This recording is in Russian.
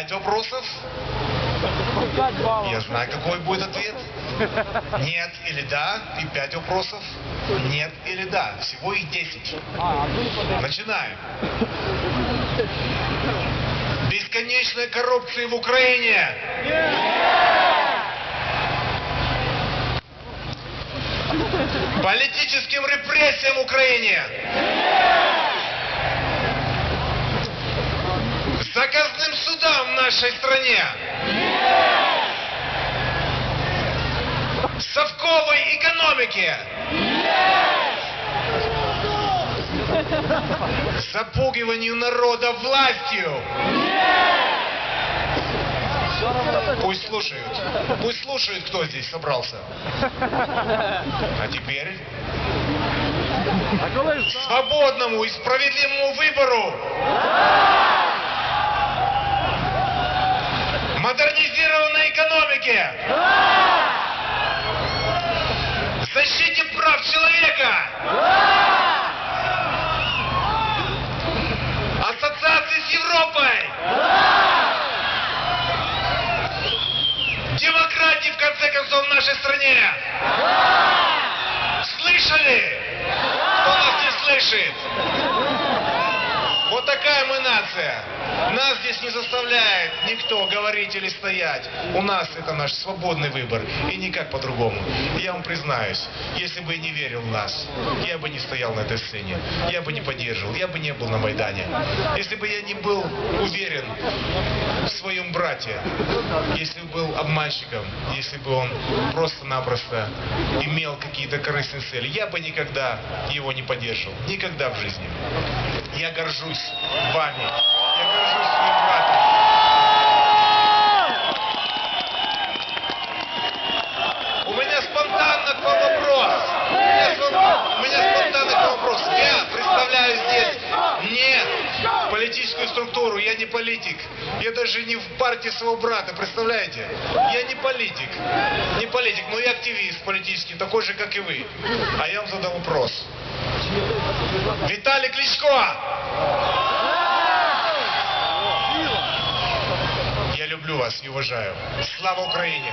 Пять вопросов. Я знаю, какой будет ответ. Нет или да. И пять вопросов. Нет или да. Всего их десять. Начинаем. Бесконечная коррупция в Украине. Политическим репрессиям в Украине. Нашей стране. Совковой экономике. Запугиванию народа властью. Пусть слушают. Пусть слушают, кто здесь собрался. А теперь свободному и справедливому выбору. Модернизированной экономике. Защите прав человека. Ассоциации с Европой. Демократии, в конце концов, в нашей стране. Слышали? Кто нас не слышит? Вот такая мы нация. Нас здесь не заставляет никто говорить или стоять. У нас это наш свободный выбор. И никак по-другому. Я вам признаюсь, если бы не верил в нас, я бы не стоял на этой сцене. Я бы не поддерживал, я бы не был на Майдане. Если бы я не был уверен в своем брате, если бы был обманщиком, если бы он просто-напросто имел какие-то корыстные цели, я бы никогда его не поддерживал. Никогда в жизни. Я горжусь вами. Политическую структуру, я не политик. Я даже не в партии своего брата, представляете? Я не политик. Не политик, но я активист политический, такой же, как и вы. А я вам задам вопрос. Виталий Кличко! Я люблю вас и уважаю. Слава Украине!